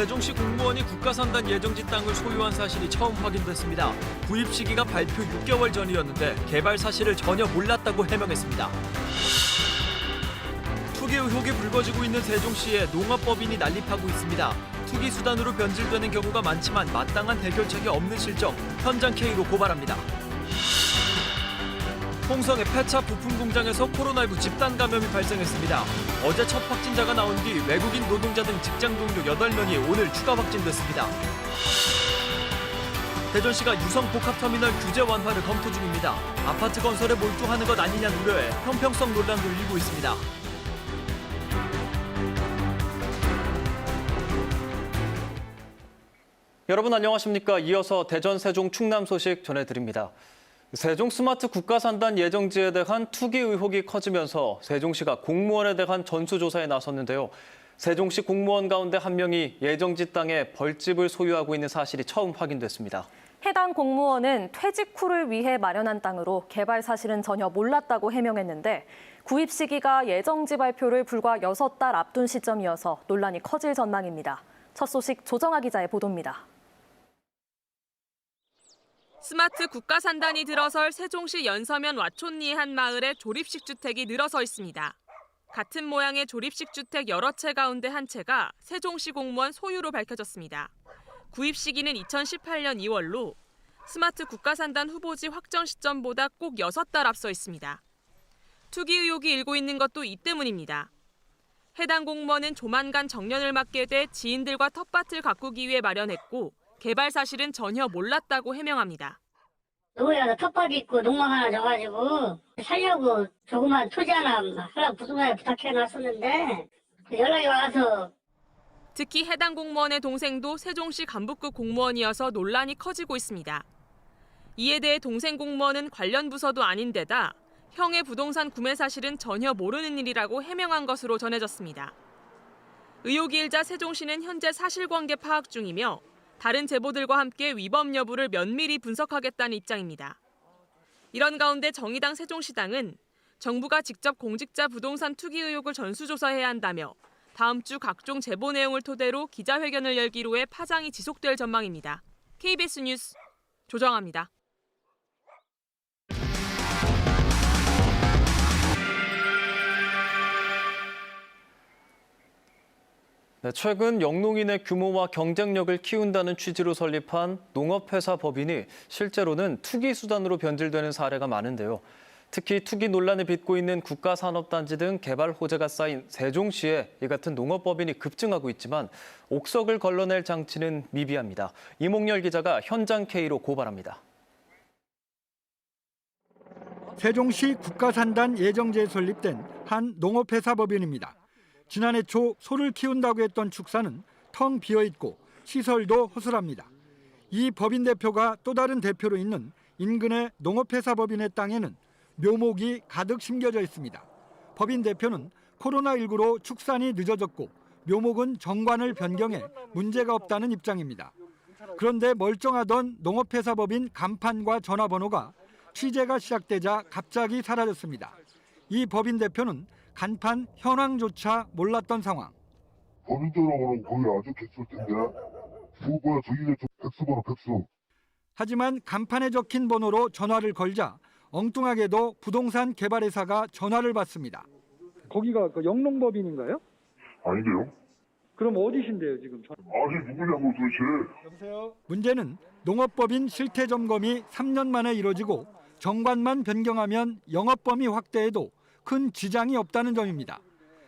세종시 공무원이 국가산단 예정지 땅을 소유한 사실이 처음 확인됐습니다. 구입 시기가 발표 6개월 전이었는데 개발 사실을 전혀 몰랐다고 해명했습니다. 투기 의혹이 불거지고 있는 세종시에 농업법인이 난립하고 있습니다. 투기 수단으로 변질되는 경우가 많지만 마땅한 해결책이 없는 실정 현장 K로 고발합니다. 홍성의 폐차 부품 공장에서 코로나19 집단 감염이 발생했습니다. 어제 첫 확진자가 나온 뒤 외국인 노동자 등 직장 동료 8명이 오늘 추가 확진됐습니다. 대전시가 유성 복합터미널 규제 완화를 검토 중입니다. 아파트 건설에 몰두하는 것 아니냐는 우려에 형평성 논란도 일고 있습니다. 여러분 안녕하십니까? 이어서 대전, 세종, 충남 소식 전해드립니다. 세종 스마트 국가산단 예정지에 대한 투기 의혹이 커지면서 세종시가 공무원에 대한 전수조사에 나섰는데요. 세종시 공무원 가운데 한 명이 예정지 땅에 벌집을 소유하고 있는 사실이 처음 확인됐습니다. 해당 공무원은 퇴직 후를 위해 마련한 땅으로 개발 사실은 전혀 몰랐다고 해명했는데 구입 시기가 예정지 발표를 불과 6달 앞둔 시점이어서 논란이 커질 전망입니다. 첫 소식 조정아 기자의 보도입니다. 스마트 국가산단이 들어설 세종시 연서면 와촌리의 한 마을에 조립식 주택이 늘어서 있습니다. 같은 모양의 조립식 주택 여러 채 가운데 한 채가 세종시 공무원 소유로 밝혀졌습니다. 구입 시기는 2018년 2월로 스마트 국가산단 후보지 확정 시점보다 꼭 6달 앞서 있습니다. 투기 의혹이 일고 있는 것도 이 때문입니다. 해당 공무원은 조만간 정년을 맞게 돼 지인들과 텃밭을 가꾸기 위해 마련했고 개발 사실은 전혀 몰랐다고 해명합니다. 노예가 텃밭이 있고 농막 하나 져가지고 살려고 조그만 토지 하나 하나 부동산에 부탁해 놨었는데 연락이 와서 특히 해당 공무원의 동생도 세종시 간북구 공무원이어서 논란이 커지고 있습니다. 이에 대해 동생 공무원은 관련 부서도 아닌 데다 형의 부동산 구매 사실은 전혀 모르는 일이라고 해명한 것으로 전해졌습니다. 의혹이 일자 세종시는 현재 사실관계 파악 중이며 다른 제보들과 함께 위법 여부를 면밀히 분석하겠다는 입장입니다. 이런 가운데 정의당 세종시당은 정부가 직접 공직자 부동산 투기 의혹을 전수조사해야 한다며 다음 주 각종 제보 내용을 토대로 기자회견을 열기로 해 파장이 지속될 전망입니다. KBS 뉴스 조정아입니다. 네, 최근 영농인의 규모와 경쟁력을 키운다는 취지로 설립한 농업회사 법인이 실제로는 투기 수단으로 변질되는 사례가 많은데요. 특히 투기 논란을 빚고 있는 국가산업단지 등 개발 호재가 쌓인 세종시에 이 같은 농업법인이 급증하고 있지만 옥석을 걸러낼 장치는 미비합니다. 이몽열 기자가 현장 K로 고발합니다. 세종시 국가산단 예정지에 설립된 한 농업회사 법인입니다. 지난해 초 소를 키운다고 했던 축사는 텅 비어 있고 시설도 허술합니다. 이 법인 대표가 또 다른 대표로 있는 인근의 농업회사 법인의 땅에는 묘목이 가득 심겨져 있습니다. 법인 대표는 코로나19로 축산이 늦어졌고 묘목은 정관을 변경해 문제가 없다는 입장입니다. 그런데 멀쩡하던 농업회사 법인 간판과 전화번호가 취재가 시작되자 갑자기 사라졌습니다. 이 법인 대표는 간판 현황조차 몰랐던 상황. 법인전화번호 거기 안 적혔을 텐데 그거야 저기가 저 백수 번호 백수 하지만 간판에 적힌 번호로 전화를 걸자 엉뚱하게도 부동산 개발회사가 전화를 받습니다. 거기가 그 영농법인인가요? 아닌데요? 그럼 어디신데요 지금? 전- 아니 누구냐고 도대체 문제는 농업법인 실태 점검이 3년 만에 이뤄지고 정관만 변경하면 영업범위 확대에도 큰 지장이 없다는 점입니다.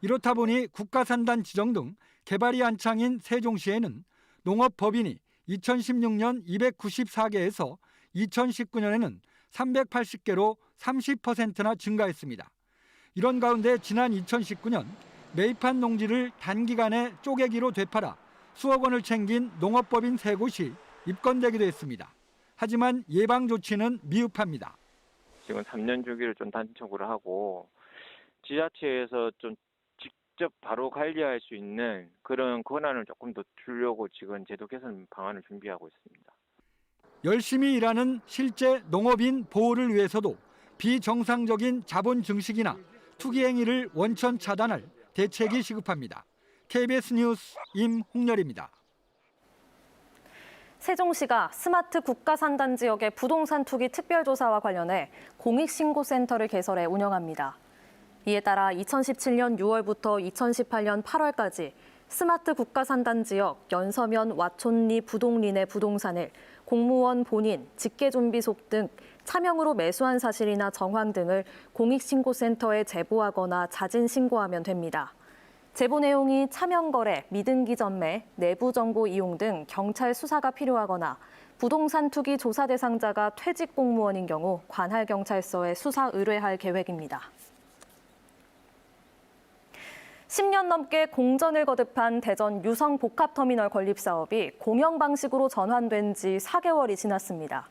이렇다 보니 국가산단 지정 등 개발이 한창인 세종시에는 농업법인이 2016년 294개에서 2019년에는 380개로 30%나 증가했습니다. 이런 가운데 지난 2019년 매입한 농지를 단기간에 쪼개기로 되팔아 수억 원을 챙긴 농업법인 세 곳이 입건되기도 했습니다. 하지만 예방 조치는 미흡합니다. 지금 3년 주기를 좀 단축을 하고 지자체에서 좀 직접 바로 관리할 수 있는 그런 권한을 조금 더 주려고 지금 제도 개선 방안을 준비하고 있습니다. 열심히 일하는 실제 농업인 보호를 위해서도 비정상적인 자본 증식이나 투기 행위를 원천 차단할 대책이 시급합니다. KBS 뉴스 임홍렬입니다. 세종시가 스마트 국가산단 지역의 부동산 투기 특별조사와 관련해 공익신고센터를 개설해 운영합니다. 이에 따라 2017년 6월부터 2018년 8월까지 스마트 국가산단 지역 연서면 와촌리 부동리 내 부동산을 공무원 본인, 직계존비속 등 차명으로 매수한 사실이나 정황 등을 공익신고센터에 제보하거나 자진 신고하면 됩니다. 제보 내용이 차명거래, 미등기 전매, 내부 정보 이용 등 경찰 수사가 필요하거나 부동산 투기 조사 대상자가 퇴직 공무원인 경우 관할 경찰서에 수사 의뢰할 계획입니다. 10년 넘게 공전을 거듭한 대전 유성 복합터미널 건립 사업이 공영 방식으로 전환된 지 4개월이 지났습니다.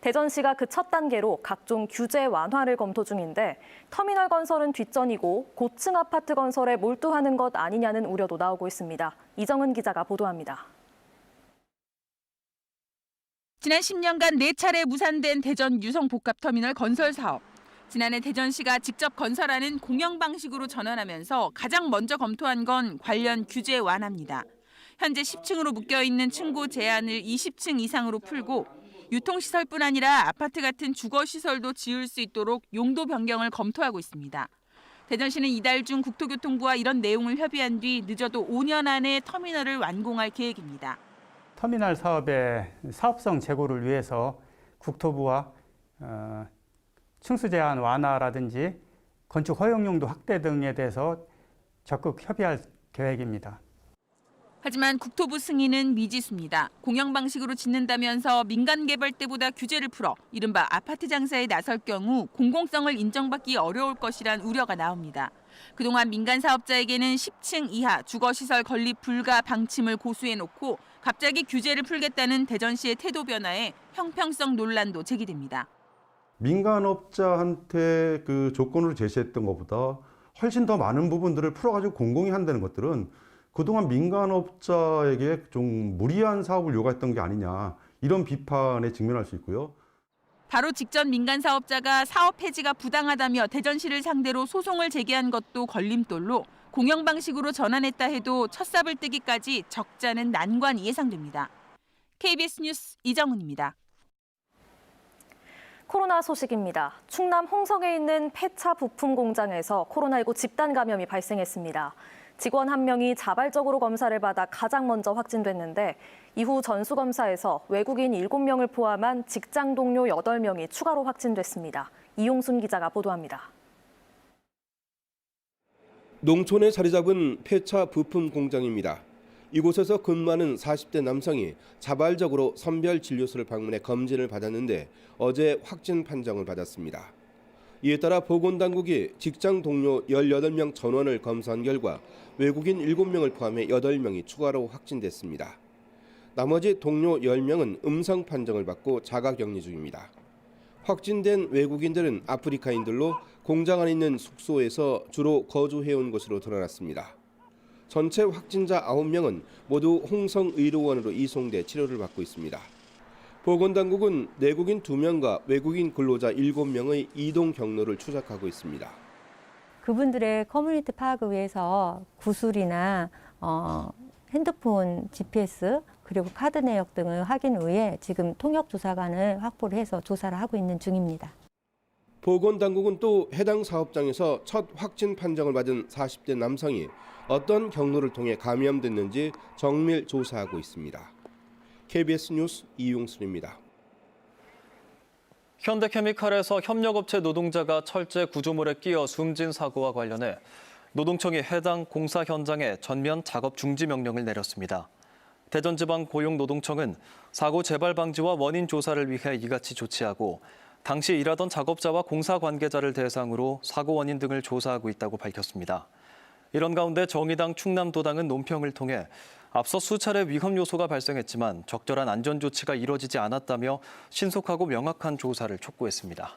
대전시가 그 첫 단계로 각종 규제 완화를 검토 중인데 터미널 건설은 뒷전이고 고층 아파트 건설에 몰두하는 것 아니냐는 우려도 나오고 있습니다. 이정은 기자가 보도합니다. 지난 10년간 4차례 무산된 대전 유성 복합터미널 건설 사업. 지난해 대전시가 직접 건설하는 공영 방식으로 전환하면서 가장 먼저 검토한 건 관련 규제 완화입니다. 현재 10층으로 묶여 있는 층고 제한을 20층 이상으로 풀고 유통시설뿐 아니라 아파트 같은 주거시설도 지을 수 있도록 용도 변경을 검토하고 있습니다. 대전시는 이달 중 국토교통부와 이런 내용을 협의한 뒤 늦어도 5년 안에 터미널을 완공할 계획입니다. 터미널 사업의 사업성 제고를 위해서 국토부와 어, 층수 제한 완화라든지 건축 허용 용도 확대 등에 대해서 적극 협의할 계획입니다. 하지만 국토부 승인은 미지수입니다. 공영 방식으로 짓는다면서 민간 개발 때보다 규제를 풀어 이른바 아파트 장사에 나설 경우 공공성을 인정받기 어려울 것이란 우려가 나옵니다. 그동안 민간 사업자에게는 10층 이하 주거시설 건립 불가 방침을 고수해놓고 갑자기 규제를 풀겠다는 대전시의 태도 변화에 형평성 논란도 제기됩니다. 민간업자한테 그 조건으로 제시했던 것보다 훨씬 더 많은 부분들을 풀어가지고 공공이 한다는 것들은 그동안 민간업자에게 좀 무리한 사업을 요구했던 게 아니냐 이런 비판에 직면할 수 있고요. 바로 직전 민간 사업자가 사업 폐지가 부당하다며 대전시를 상대로 소송을 제기한 것도 걸림돌로 공영 방식으로 전환했다 해도 첫 삽을 뜨기까지 적잖은 난관이 예상됩니다. KBS 뉴스 이정훈입니다. 코로나 소식입니다. 충남 홍성에 있는 폐차 부품 공장에서 코로나19 집단 감염이 발생했습니다. 직원 한 명이 자발적으로 검사를 받아 가장 먼저 확진됐는데 이후 전수 검사에서 외국인 7명을 포함한 직장 동료 8명이 추가로 확진됐습니다. 이용순 기자가 보도합니다. 농촌에 자리 잡은 폐차 부품 공장입니다. 이곳에서 근무하는 40대 남성이 자발적으로 선별 진료소를 방문해 검진을 받았는데 어제 확진 판정을 받았습니다. 이에 따라 보건당국이 직장 동료 18명 전원을 검사한 결과 외국인 7명을 포함해 8명이 추가로 확진됐습니다. 나머지 동료 10명은 음성 판정을 받고 자가 격리 중입니다. 확진된 외국인들은 아프리카인들로 공장 안에 있는 숙소에서 주로 거주해온 것으로 드러났습니다. 전체 확진자 9명은 모두 홍성의료원으로 이송돼 치료를 받고 있습니다. 보건당국은 내국인 2명과 외국인 근로자 7명의 이동 경로를 추적하고 있습니다. 그분들의 커뮤니티 파악을 위해서 구술이나 어, 핸드폰 GPS 그리고 카드 내역 등을 확인 후에 지금 통역 조사관을 확보를 해서 조사를 하고 있는 중입니다. 보건당국은 또 해당 사업장에서 첫 확진 판정을 받은 40대 남성이 어떤 경로를 통해 감염됐는지 정밀 조사하고 있습니다. KBS 뉴스 이용순입니다. 현대케미칼에서 협력업체 노동자가 철제 구조물에 끼어 숨진 사고와 관련해 노동청이 해당 공사 현장에 전면 작업 중지 명령을 내렸습니다. 대전지방 고용노동청은 사고 재발 방지와 원인 조사를 위해 이같이 조치하고 당시 일하던 작업자와 공사 관계자를 대상으로 사고 원인 등을 조사하고 있다고 밝혔습니다. 이런 가운데 정의당 충남도당은 논평을 통해 앞서 수차례 위험 요소가 발생했지만 적절한 안전 조치가 이뤄지지 않았다며 신속하고 명확한 조사를 촉구했습니다.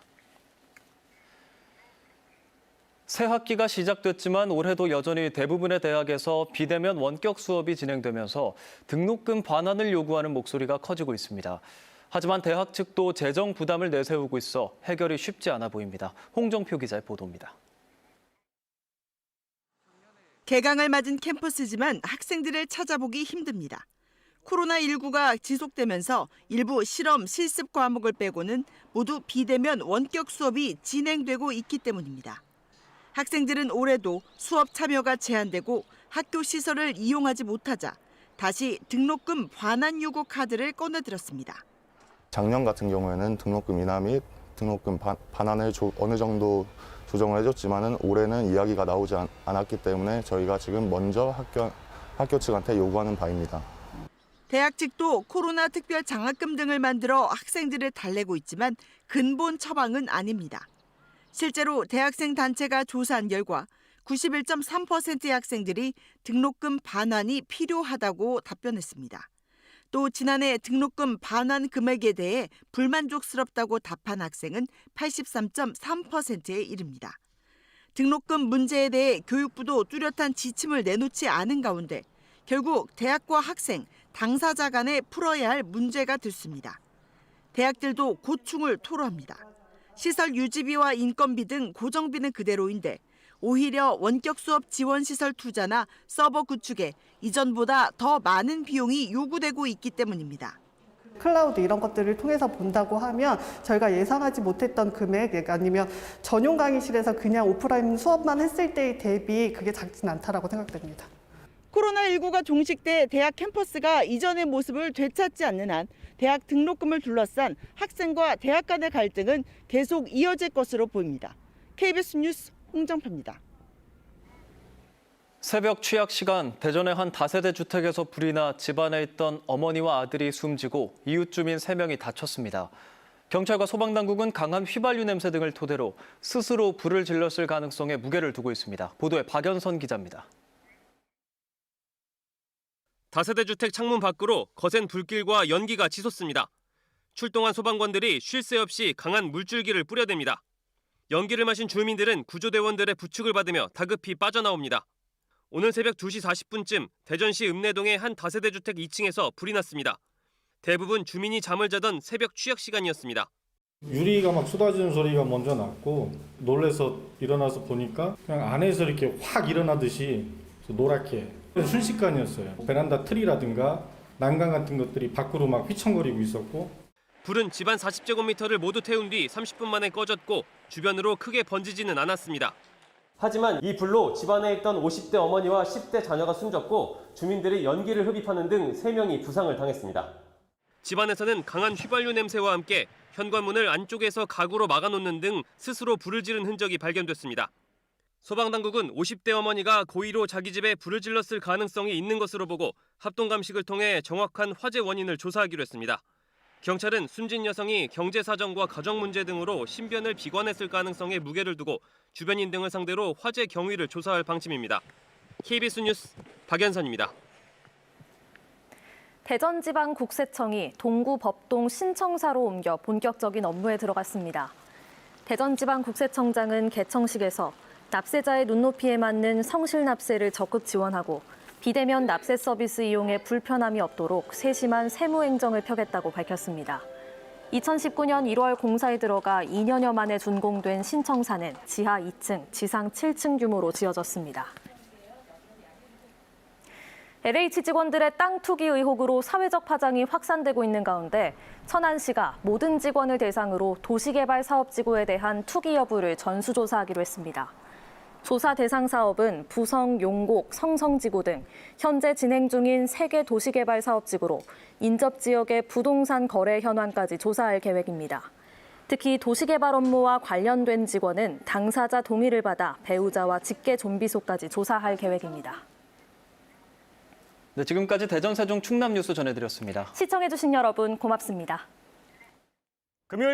새 학기가 시작됐지만 올해도 여전히 대부분의 대학에서 비대면 원격 수업이 진행되면서 등록금 반환을 요구하는 목소리가 커지고 있습니다. 하지만 대학 측도 재정 부담을 내세우고 있어 해결이 쉽지 않아 보입니다. 홍정표 기자의 보도입니다. 개강을 맞은 캠퍼스지만 학생들을 찾아보기 힘듭니다. 코로나19가 지속되면서 일부 실험 실습 과목을 빼고는 모두 비대면 원격 수업이 진행되고 있기 때문입니다. 학생들은 올해도 수업 참여가 제한되고 학교 시설을 이용하지 못하자 다시 등록금 반환 요구 카드를 꺼내들었습니다. 작년 같은 경우에는 등록금 인하 및 등록금 반- 반환을 조- 어느 정도 조정을 해줬지만은 올해는 이야기가 나오지 않, 않았기 때문에 저희가 지금 먼저 학교 학교 측한테 요구하는 바입니다. 대학 측도 코로나 특별 장학금 등을 만들어 학생들을 달래고 있지만 근본 처방은 아닙니다. 실제로 대학생 단체가 조사한 결과 91.3%의 학생들이 등록금 반환이 필요하다고 답변했습니다. 또 지난해 등록금 반환 금액에 대해 불만족스럽다고 답한 학생은 83.3%에 이릅니다. 등록금 문제에 대해 교육부도 뚜렷한 지침을 내놓지 않은 가운데 결국 대학과 학생, 당사자 간에 풀어야 할 문제가 됐습니다. 대학들도 고충을 토로합니다. 시설 유지비와 인건비 등 고정비는 그대로인데 오히려 원격 수업 지원 시설 투자나 서버 구축에 이전보다 더 많은 비용이 요구되고 있기 때문입니다. 클라우드 이런 것들을 통해서 본다고 하면 저희가 예상하지 못했던 금액 아니면 전용 강의실에서 그냥 오프라인 수업만 했을 때의 대비 그게 작진 않다라고 생각됩니다. 코로나19가 종식돼 대학 캠퍼스가 이전의 모습을 되찾지 않는 한 대학 등록금을 둘러싼 학생과 대학 간의 갈등은 계속 이어질 것으로 보입니다. KBS 뉴스 홍정표입니다. 새벽 취약 시간 대전의 한 다세대 주택에서 불이 나 집안에 있던 어머니와 아들이 숨지고 이웃 주민 3명이 다쳤습니다. 경찰과 소방당국은 강한 휘발유 냄새 등을 토대로 스스로 불을 질렀을 가능성에 무게를 두고 있습니다. 보도에 박연선 기자입니다. 다세대 주택 창문 밖으로 거센 불길과 연기가 치솟습니다. 출동한 소방관들이 쉴 새 없이 강한 물줄기를 뿌려댑니다. 연기를 마신 주민들은 구조대원들의 부축을 받으며 다급히 빠져나옵니다. 오늘 새벽 2시 40분쯤 대전시 읍내동의 한 다세대 주택 2층에서 불이 났습니다. 대부분 주민이 잠을 자던 새벽 취약 시간이었습니다. 유리가 막 쏟아지는 소리가 먼저 났고 놀래서 일어나서 보니까 그냥 안에서 이렇게 확 일어나듯이 노랗게 순식간이었어요. 베란다 틀이라든가 난간 같은 것들이 밖으로 막 휘청거리고 있었고 불은 집안 40제곱미터를 모두 태운 뒤 30분 만에 꺼졌고 주변으로 크게 번지지는 않았습니다. 하지만 이 불로 집안에 있던 50대 어머니와 10대 자녀가 숨졌고 주민들이 연기를 흡입하는 등 3명이 부상을 당했습니다. 집안에서는 강한 휘발유 냄새와 함께 현관문을 안쪽에서 가구로 막아놓는 등 스스로 불을 지른 흔적이 발견됐습니다. 소방당국은 50대 어머니가 고의로 자기 집에 불을 질렀을 가능성이 있는 것으로 보고 합동 감식을 통해 정확한 화재 원인을 조사하기로 했습니다. 경찰은 숨진 여성이 경제 사정과 가정 문제 등으로 신변을 비관했을 가능성에 무게를 두고 주변인 등을 상대로 화재 경위를 조사할 방침입니다. KBS 뉴스 박연선입니다. 대전지방국세청이 동구 법동 신청사로 옮겨 본격적인 업무에 들어갔습니다. 대전지방국세청장은 개청식에서 납세자의 눈높이에 맞는 성실 납세를 적극 지원하고 비대면 납세 서비스 이용에 불편함이 없도록 세심한 세무 행정을 펴겠다고 밝혔습니다. 2019년 1월 공사에 들어가 2년여 만에 준공된 신청사는 지하 2층, 지상 7층 규모로 지어졌습니다. LH 직원들의 땅 투기 의혹으로 사회적 파장이 확산되고 있는 가운데 천안시가 모든 직원을 대상으로 도시개발 사업지구에 대한 투기 여부를 전수조사하기로 했습니다. 조사 대상 사업은 부성, 용곡, 성성지구 등 현재 진행 중인 세개 도시개발 사업지구로 인접 지역의 부동산 거래 현황까지 조사할 계획입니다. 특히 도시개발 업무와 관련된 직원은 당사자 동의를 받아 배우자와 직계 좀비소까지 조사할 계획입니다. 네, 지금까지 대전 세종 충남 뉴스 전해드렸습니다. 시청해주신 여러분 고맙습니다.